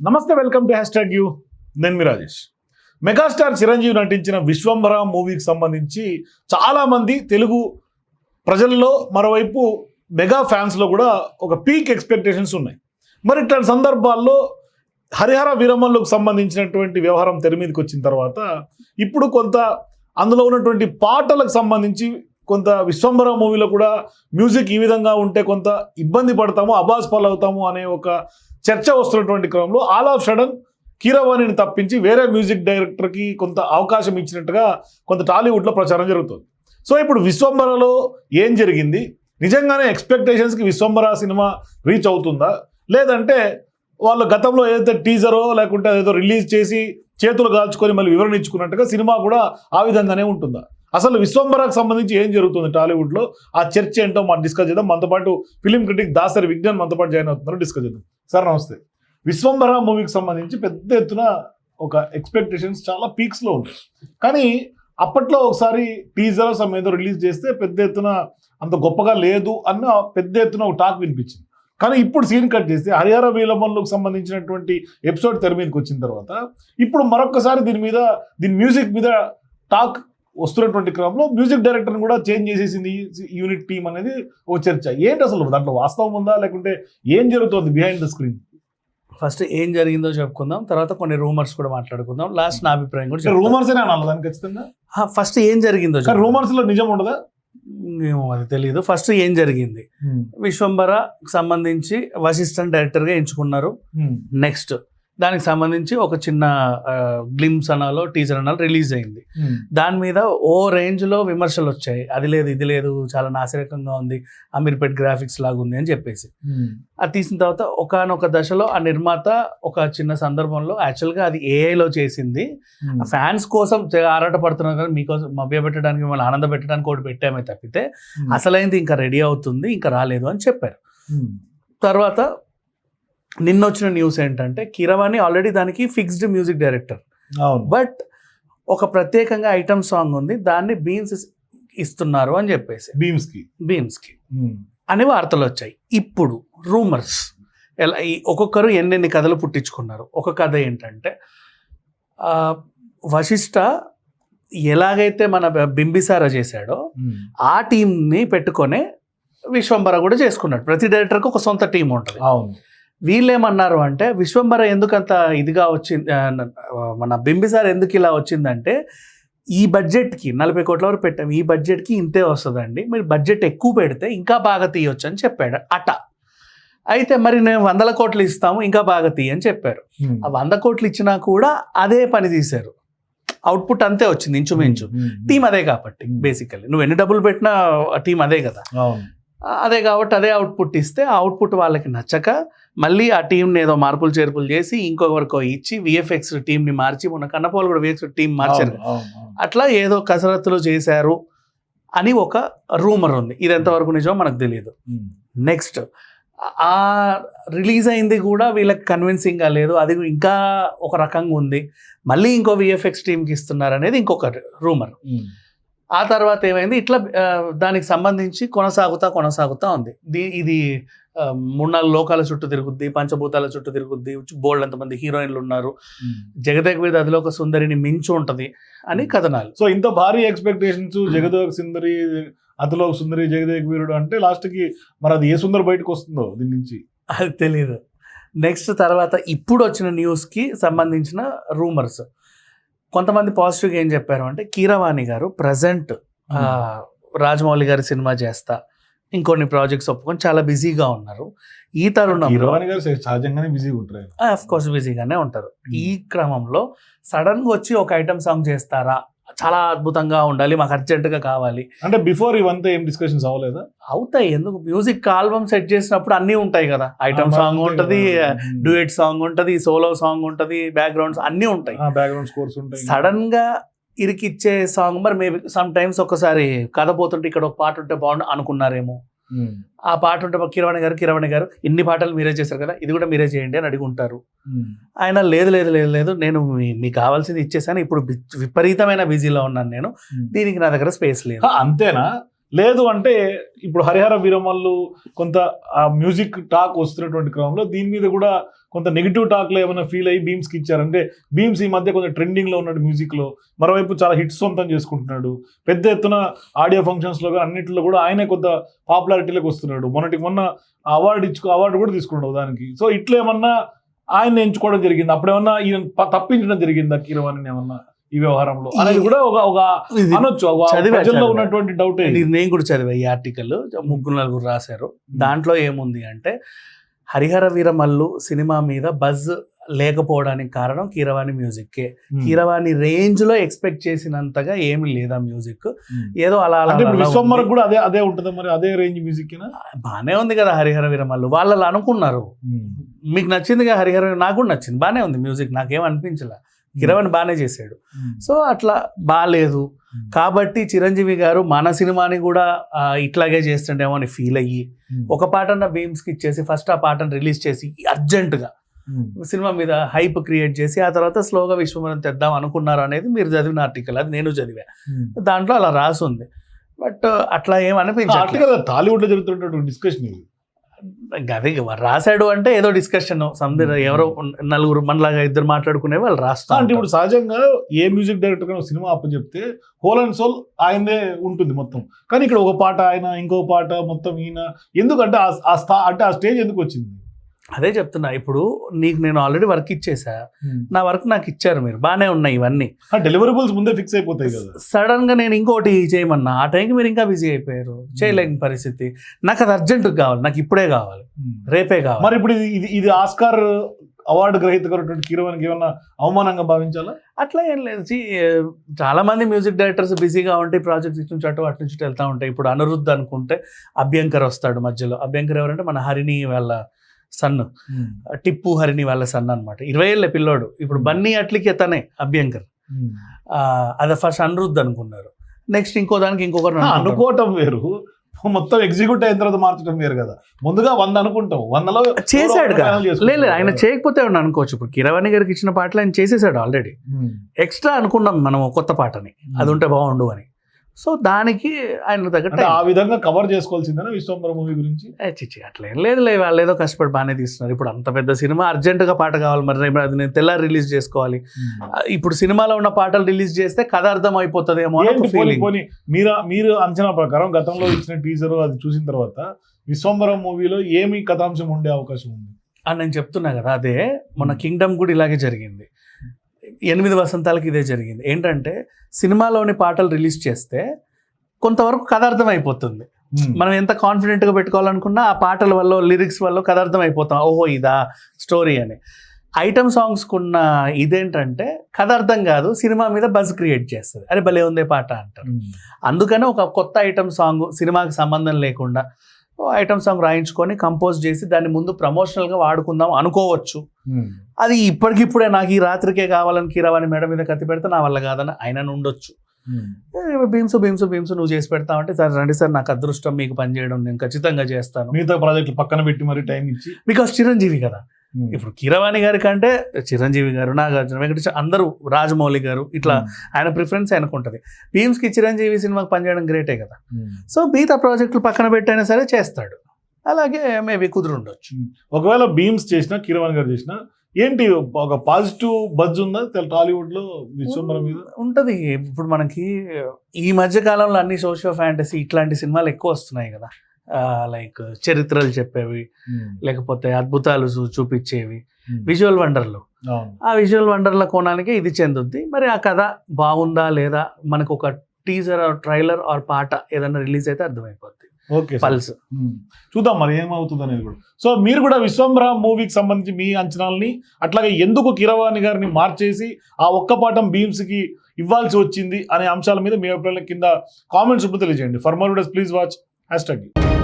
నమస్తే welcome to hashtag U. నేను మీ రాజేష్. మెగాస్టార్ చిరంజీవి నటించిన విశ్వంభర మూవీకి సంబంధించి చాలామంది తెలుగు ప్రజల్లో మరోవైపు మెగా ఫ్యాన్స్లో కూడా ఒక పీక్ ఎక్స్పెక్టేషన్స్ ఉన్నాయి. మరి ఇట్లాంటి సందర్భాల్లో హరిహర వీరమ్మలకు సంబంధించినటువంటి వ్యవహారం తెర మీదకి వచ్చిన తర్వాత ఇప్పుడు కొంత అందులో ఉన్నటువంటి పాటలకు సంబంధించి కొంత విశ్వంభర మూవీలో కూడా మ్యూజిక్ ఈ విధంగా ఉంటే కొంత ఇబ్బంది పడతాము అబాస్ పాలవుతాము అనే ఒక చర్చ వస్తున్నటువంటి క్రమంలో ఆల్ ఆఫ్ సడన్ కీరవాణిని తప్పించి వేరే మ్యూజిక్ డైరెక్టర్కి కొంత అవకాశం ఇచ్చినట్టుగా కొంత టాలీవుడ్లో ప్రచారం జరుగుతుంది. సో ఇప్పుడు విశ్వంబరలో ఏం జరిగింది? నిజంగానే ఎక్స్పెక్టేషన్స్కి విశ్వంబర సినిమా రీచ్ అవుతుందా? లేదంటే వాళ్ళు గతంలో ఏదైతే టీజరో లేకుంటే ఏదో రిలీజ్ చేసి చేతులు కాల్చుకొని మళ్ళీ వివరణ ఇచ్చుకున్నట్టుగా సినిమా కూడా ఆ విధంగానే ఉంటుందా? అసలు విశ్వంబరాకు సంబంధించి ఏం జరుగుతుంది టాలీవుడ్లో? ఆ చర్చ ఏంటో మనం డిస్కస్ చేద్దాం. మనతో పాటు ఫిలిం క్రిటిక్ దాసరి విజ్ఞాన్ మనతో పాటు జాయిన్ అవుతున్నారు. డిస్కస్ చేద్దాం. సార్ నమస్తే. విశ్వంభర మూవీకి సంబంధించి పెద్ద ఎత్తున ఒక ఎక్స్పెక్టేషన్స్ చాలా పీక్స్లో ఉంది కానీ అప్పట్లో ఒకసారి టీజర్ సమ్ ఏదో రిలీజ్ చేస్తే పెద్ద ఎత్తున అంత గొప్పగా లేదు అన్న పెద్ద ఎత్తున ఒక టాక్ వినిపించింది. కానీ ఇప్పుడు సీన్ కట్ చేస్తే హరిహర వీలమ్మలకు సంబంధించినటువంటి ఎపిసోడ్ తెర మీదకి వచ్చిన తర్వాత ఇప్పుడు మరొకసారి దీని మీద దీని మ్యూజిక్ మీద టాక్ వస్తున్నటువంటి క్రమంలో మ్యూజిక్ డైరెక్టర్ని కూడా చేంజ్ చేసేసింది యూనిట్ టీమ్ అనేది ఒక చర్చ. ఏంటి అసలు దాంట్లో వాస్తవం ఉందా? లేకుంటే ఏం జరుగుతుంది బిహైండ్ ద స్క్రీన్ ఫస్ట్ ఏం జరిగిందో చెప్పుకుందాం తర్వాత కొన్ని రూమర్స్ కూడా మాట్లాడుకుందాం. లాస్ట్ నా అభిప్రాయం కూడా. రూమర్స్ దానికి ఖచ్చితంగా? ఫస్ట్ ఏం జరిగిందో రూమర్స్లో నిజం ఉండదా? ఏమో అది తెలియదు ఫస్ట్ ఏం జరిగింది? విశ్వంబర సంబంధించి వశిష్ఠన్ డైరెక్టర్గా ఎంచుకున్నారు. నెక్స్ట్ దానికి సంబంధించి ఒక చిన్న గ్లిమ్స్ అనాలో టీజర్ అనాలో రిలీజ్ అయింది. దాని మీద ఓ రేంజ్లో విమర్శలు వచ్చాయి. అది లేదు ఇది లేదు చాలా నాసిరకంగా ఉంది అమీర్పేట్ గ్రాఫిక్స్ లాగా ఉంది అని చెప్పేసి. అది తీసిన తర్వాత ఒకనొక దశలో ఆ నిర్మాత ఒక చిన్న సందర్భంలో యాక్చువల్గా అది ఏఐలో చేసింది. ఫ్యాన్స్ కోసం తెగ ఆరాట పడుతున్నారు కానీ మీకోసం మభ్య పెట్టడానికి మిమ్మల్ని ఆనంద పెట్టడానికి ఒకటి పెట్టామే తప్పితే అసలైంది ఇంకా రెడీ అవుతుంది ఇంకా రాలేదు అని చెప్పారు. తర్వాత నిన్న వచ్చిన న్యూస్ ఏంటంటే కిరవాణి ఆల్రెడీ దానికి ఫిక్స్డ్ మ్యూజిక్ డైరెక్టర్ అవును. బట్ ఒక ప్రత్యేకంగా ఐటమ్ సాంగ్ ఉంది దాన్ని బీన్స్ ఇస్తున్నారు అని చెప్పేసి. బీమ్స్కి. బీమ్స్కి అనే వార్తలు వచ్చాయి. ఇప్పుడు రూమర్స్ ఎలా ఒక్కొక్కరు ఎన్నెన్ని కథలు పుట్టించుకున్నారు. ఒక కథ ఏంటంటే ఆ, వశిష్ఠ ఎలాగైతే మన బింబిసార చేశాడో ఆ టీంని పెట్టుకొనే విశ్వంబర కూడా చేసుకున్నాడు. ప్రతి డైరెక్టర్కి ఒక సొంత టీం ఉంటుంది. అవును. వీళ్ళేమన్నారు అంటే విశ్వంబర ఎందుకంత ఇదిగా వచ్చింది మన బింబిసార్ ఎందుకు ఇలా వచ్చిందంటే ఈ బడ్జెట్కి నలభై కోట్ల వరకు పెట్టాం ఈ బడ్జెట్కి ఇంతే వస్తుందండి మీరు బడ్జెట్ ఎక్కువ పెడితే ఇంకా బాగా తీయొచ్చు అని చెప్పాడు అట. అయితే మరి నేను వందల కోట్లు ఇస్తాము ఇంకా బాగా తీయ అని చెప్పారు. ఆ వంద కోట్లు ఇచ్చినా కూడా అదే పని తీశారు. అవుట్పుట్ అంతే వచ్చింది ఇంచుమించు. టీం అదే కాబట్టి బేసికల్లీ. నువ్వు ఎన్ని డబ్బులు పెట్టినా టీం అదే కదా. అదే కాబట్టి అదే అవుట్పుట్ ఇస్తే ఆ అవుట్పుట్ వాళ్ళకి నచ్చక మళ్ళీ ఆ టీంని ఏదో మార్పులు చేర్పులు చేసి ఇంకొకరికో ఇచ్చి విఎఫ్ఎక్స్ టీంని మార్చి మొన్న కన్నపోలు కూడా విఎఫ్ఎక్స్ టీం మార్చారు. అట్లా ఏదో కసరత్తులు చేశారు అని ఒక రూమర్ ఉంది ఇది ఎంతవరకు నిజమో మనకు తెలియదు. నెక్స్ట్ ఆ రిలీజ్ అయింది కూడా వీళ్ళకి కన్విన్సింగ్గా లేదు అది ఇంకా ఒక రకంగా ఉంది మళ్ళీ ఇంకో విఎఫ్ఎక్స్ టీంకి ఇస్తున్నారు అనేది ఇంకొక రూమర్. ఆ తర్వాత ఏమైంది? ఇట్లా దానికి సంబంధించి కొనసాగుతా కొనసాగుతా ఉంది. దీ- ఇది మూడు నాలుగు లోకాల చుట్టూ తిరుగుద్ది పంచభూతాల చుట్టూ తిరుగుద్ది బోల్డ్ అంతమంది హీరోయిన్లు ఉన్నారు. జగదేక్ మీద అదిలో ఒక సుందరిని మించి ఉంటది అని కథనాలు. సో ఇంత భారీ ఎక్స్పెక్టేషన్స్ జగదేక్ సుందరి అతలో సుందరి జగదేక్ వీరుడు అంటే లాస్ట్కి మరి అది ఏ సుందరి బయటకు వస్తుందో దీని నుంచి? అది తెలియదు నెక్స్ట్ తర్వాత ఇప్పుడు వచ్చిన న్యూస్కి సంబంధించిన రూమర్స్ కొంతమంది పాజిటివ్గా ఏం చెప్పారు అంటే కీరవాణి గారు ప్రజెంట్ రాజమౌళి గారి సినిమా చేస్తా ఇంకొన్ని ప్రాజెక్ట్స్ ఒప్పుకొని చాలా బిజీగా ఉన్నారు. ఈ తరుణంలో హీరోవాణి గారు సహజంగానే బిజీగా ఉంటారు. కోర్స్ బిజీగానే ఉంటారు. ఈ క్రమంలో సడన్గా వచ్చి ఒక ఐటమ్ సాంగ్ చేస్తారా? చాలా అద్భుతంగా ఉండాలి మాకు అర్జెంటుగా కావాలి. అంటే బిఫోర్ ఇవంతా ఏం డిస్కషన్స్ అవ్వలేదా? అవుతాయి ఎందుకు? మ్యూజిక్ ఆల్బమ్ సెట్ చేసినప్పుడు అన్నీ ఉంటాయి కదా. ఐటమ్ సాంగ్ ఉంటది డ్యూయట్ సాంగ్ ఉంటది సోలో సాంగ్ ఉంటది బ్యాక్గ్రౌండ్స్ అన్నీ ఉంటాయి. బ్యాక్గ్రౌండ్ స్కోర్స్ ఉంటాయి. సడన్గా ఇరికిచ్చే సాంగ్ మరి మేబీ సమ్ టైమ్స్ ఒకసారి కథ పోతుంటే ఇక్కడ ఒక పాట ఉంటే బాగుండు అనుకున్నారేమో. ఆ పాట ఉంటే కిరవాణి గారు కిరవాణి గారు ఇన్ని పాటలు మీరే చేశారు కదా ఇది కూడా మీరే చేయండి అని అడిగి ఉంటారు ఉమ్. ఆయన లేదు లేదు లేదు లేదు నేను మీ- మీకు కావాల్సింది ఇచ్చేసాను ఇప్పుడు విపరీతమైన బిజీలో ఉన్నాను నేను దీనికి నా దగ్గర స్పేస్ లేదు. అంతేనా? లేదు అంటే ఇప్పుడు హరిహర వీరమల్లు కొంత ఆ మ్యూజిక్ టాక్ వస్తున్నటువంటి క్రమంలో దీని మీద కూడా కొంత నెగిటివ్ టాక్లో ఏమైనా ఫీల్ అయ్యి బీమ్స్కి ఇచ్చారు. అంటే బీమ్స్ ఈ మధ్య కొంచెం ట్రెండింగ్లో ఉన్నాడు మ్యూజిక్లో. మరోవైపు చాలా హిట్స్ సొంతం చేసుకుంటున్నాడు. పెద్ద ఎత్తున ఆడియో ఫంక్షన్స్లో కానీ అన్నింటిలో కూడా ఆయనే కొంత పాపులారిటీలోకి వస్తున్నాడు. మొన్నటికి మొన్న అవార్డు ఇచ్చుకో అవార్డు కూడా తీసుకున్నాడు దానికి. సో ఇట్లా ఏమన్నా ఆయన ఎంచుకోవడం జరిగింది? అప్పుడేమన్నా ఈయన తప్పించడం జరిగిందా కీరవాణి ఏమన్నా ఈ వ్యవహారంలో? అనేది కూడా ఒక ఒక అనొచ్చు. ఉన్నటువంటి డౌట్ నేను కూడా చదివా ఈ ఆర్టికల్ ముగ్గురు నలుగురు రాశారు. దాంట్లో ఏముంది అంటే హరిహర వీరమల్లు సినిమా మీద బజ్ లేకపోవడానికి కారణం కీరవాణి మ్యూజిక్కే. కీరవాణి రేంజ్లో ఎక్స్పెక్ట్ చేసినంతగా ఏమి లేదా మ్యూజిక్. ఏదో అలా అలా అంటే ఇప్పుడు అలా విశ్వంబర్ ఉంది. కూడా అదే అదే ఉంటుంది మరి? అదే రేంజ్ మ్యూజిక్ బానే ఉంది కదా హరిహర వీరమల్లు. వాళ్ళు అలా అనుకున్నారు మీకు నచ్చిందిగా హరిహర నాకు కూడా నచ్చింది. బానే ఉంది మ్యూజిక్. నాకేం అనిపించలే. కిరవాణి బాగానే చేశాడు. సో అట్లా బాగాలేదు కాబట్టి చిరంజీవి గారు మన సినిమాని కూడా ఇట్లాగే చేస్తుండేమో అని ఫీల్ అయ్యి ఒక పాటన్న బీమ్స్కి ఇచ్చేసి ఫస్ట్ ఆ పాటను రిలీజ్ చేసి అర్జెంటుగా సినిమా మీద హైప్ క్రియేట్ చేసి ఆ తర్వాత స్లోగా విశ్వమనం తెద్దాం అనుకున్నారు అనేది మీరు చదివిన ఆర్టికల్ అది నేను చదివా. దాంట్లో అలా రాసి ఉంది బట్ అట్లా ఏం టాలీవుడ్లో జరుగుతున్నటువంటి డిస్కషన్ ఇది. అదే రాశాడు అంటే ఏదో డిస్కషన్ సంథింగ్ ఎవరో నలుగురు మనలాగా ఇద్దరు మాట్లాడుకునే వాళ్ళు రాస్తా అంటే ఇప్పుడు సహజంగా ఏ మ్యూజిక్ డైరెక్టర్ కానీ సినిమా అప్పచెప్తే హోల్ అండ్ సోల్ ఆయనదే ఉంటుంది మొత్తం. కానీ ఇక్కడ ఒక పాట ఆయన ఇంకో పాట మొత్తం ఈయన. ఎందుకంటే ఆ- ఆ స్థా అంటే ఆ స్టేజ్ ఎందుకు వచ్చింది? అదే చెప్తున్నా ఇప్పుడు నీకు నేను ఆల్రెడీ వర్క్ ఇచ్చేసా. నా వర్క్ నాకు ఇచ్చారు మీరు బాగానే ఉన్నాయి ఇవన్నీ. డెలివరబుల్స్ ముందే ఫిక్స్ అయిపోతాయి కదా. సడన్గా నేను ఇంకోటి చేయమన్నా ఆ టైంకి మీరు ఇంకా బిజీ అయిపోయారు. చేయలేని పరిస్థితి. నాకు అది అర్జెంట్ కావాలి నాకు ఇప్పుడే కావాలి. రేపే కావాలి. మరి ఇప్పుడు ఇది- ఇది ఆస్కార్ అవార్డు గ్రహీత గారు కీరవానికి ఏమన్నా అవమానంగా భావించాలా? అట్లా ఏం లేదు. చాలా మంది మ్యూజిక్ డైరెక్టర్స్ బిజీగా ఉంటే ప్రాజెక్ట్స్ ఇటు నుంచి అటు అటు నుంచి వెళ్తా ఉంటాయి. ఇప్పుడు అనిరుద్ధ్ అనుకుంటే అభ్యంకర్ వస్తాడు మధ్యలో. అభ్యంకర్ ఎవరంటే మన హరిని వాళ్ళ సన్ టిప్పు హరిని వాళ్ళ సన్ అన్నమాట. ఇరవై ఏళ్ళ పిల్లోడు. ఇప్పుడు బన్నీ అట్లికి తనే అభ్యంకర్. ఆ, అది ఫస్ట్ అనిరుద్ధ్ అనుకున్నారు. నెక్స్ట్ ఇంకో దానికి ఇంకొకరు అనుకోవటం వేరు. మొత్తం ఎగ్జిక్యూట్ అయిన తర్వాత మార్చడం వేరు కదా. ముందుగా వంద అనుకుంటాం. వందలో చేశాడు లేదు ఆయన. చేయకపోతే అనుకోవచ్చు. ఇప్పుడు కిరవాణి గారికి ఇచ్చిన పాటలు ఆయన చేసేసాడు ఆల్రెడీ. ఎక్స్ట్రా అనుకున్నాం మనం కొత్త పాటని. అది ఉంటే బాగుండు అని. సో దానికి ఆయన తగ్గట్టు ఆ విధంగా కవర్ చేసుకోవాల్సిందేనా విశ్వంబర మూవీ గురించి? చిచ్చి అట్లా ఏం లేదు వాళ్ళు ఏదో కష్టపడి బాగానే తీస్తున్నారు. ఇప్పుడు అంత పెద్ద సినిమా అర్జెంటుగా పాట కావాలి మరి అది నేను తెల్లారి రిలీజ్ చేసుకోవాలి. ఇప్పుడు సినిమాలో ఉన్న పాటలు రిలీజ్ చేస్తే కథ అర్థం అయిపోతుందేమో మీరు మీరు అంచనా ప్రకారం గతంలో ఇచ్చిన టీజర్ అది చూసిన తర్వాత విశ్వంబరం మూవీలో ఏమి కథాంశం ఉండే అవకాశం ఉంది? అని నేను చెప్తున్నా కదా అదే మన కింగ్డమ్ కూడా ఇలాగే జరిగింది. ఎనిమిది వసంతాలకి ఇదే జరిగింది. ఏంటంటే సినిమాలోని పాటలు రిలీజ్ చేస్తే కొంతవరకు కథ అర్థం అయిపోతుంది. మనం ఎంత కాన్ఫిడెంట్గా పెట్టుకోవాలనుకున్నా ఆ పాటల వల్ల లిరిక్స్ వల్ల కథ అర్థం అయిపోతాం ఓహో ఇదా స్టోరీ అని. ఐటమ్ సాంగ్స్కి ఉన్న ఇదేంటంటే కథ అర్థం కాదు సినిమా మీద బజ్ క్రియేట్ చేస్తుంది. అరే భలే ఉందే పాట అంటారు. అందుకని ఒక కొత్త ఐటమ్ సాంగ్ సినిమాకి సంబంధం లేకుండా ఐటమ్ సాంగ్ రాయించుకొని కంపోజ్ చేసి దాన్ని ముందు ప్రమోషనల్గా వాడుకుందాం అనుకోవచ్చు ఉమ్. అది ఇప్పటికిప్పుడే నాకు ఈ రాత్రికే కావాలని కీరవాణి మేడ మీద కత్తి పెడితే నా వల్ల కాదని ఆయన ఉండొచ్చు. బీమ్స్ బీమ్స్ బీమ్స్ నువ్వు చేసి పెడతావంటే సార్ రండి సార్ నాకు అదృష్టం మీకు పనిచేయడం నేను ఖచ్చితంగా చేస్తాను మిగతా ప్రాజెక్టులు పక్కన పెట్టి మరి టైం ఇచ్చి బికాస్ చిరంజీవి కదా. ఇప్పుడు కీరవాణి గారి కంటే చిరంజీవి గారు నాగార్జున వెంకటేశ్వర అందరూ రాజమౌళి గారు ఇట్లా ఆయన ప్రిఫరెన్స్ ఆయనకు ఉంటుంది భీమ్స్కి చిరంజీవి సినిమాకి పనిచేయడం గ్రేటే కదా. ఉమ్. సో మిగతా ప్రాజెక్టులు పక్కన పెట్టైనా సరే చేస్తాడు. అలాగే మేబీ కుదురుండొచ్చు. ఒకవేళ బీమ్స్ చేసినా కిరవాణి గారు చేసినా ఏంటి ఒక పాజిటివ్ బజ్ ఉందా? తెల- టాలీవుడ్లో విశ్వంబరం మీద? ఉంటది. ఇప్పుడు మనకి ఈ మధ్య కాలంలో అన్ని సోషియో ఫ్యాంటసీ ఇట్లాంటి సినిమాలు ఎక్కువ వస్తున్నాయి కదా. లైక్ చరిత్రలు చెప్పేవి లేకపోతే అద్భుతాలు చూపించేవి. విజువల్ వండర్లు అవును. ఆ విజువల్ వండర్ల కోణానికి ఇది చెందుద్ది. మరి ఆ కథ బాగుందా లేదా మనకు ఒక టీజర్ ఆర్ ట్రైలర్ ఆర్ పాట ఏదైనా రిలీజ్ అయితే అర్థమైపోద్ది. ఓకే. Pulse um. చూద్దాం మరి ఏమవుతుంది అనేది కూడా. సో మీరు కూడా విశ్వంబర మూవీకి సంబంధించి మీ అంచనాలని అట్లాగే ఎందుకు కిరవాణి గారిని మార్చేసి ఆ ఒక్క పాఠం బీమ్స్కి ఇవ్వాల్సి వచ్చింది అనే అంశాల మీద మీ అభిప్రాయాల కింద కామెంట్స్ ఇప్పుడు తెలియజేయండి. For more please watch hashtag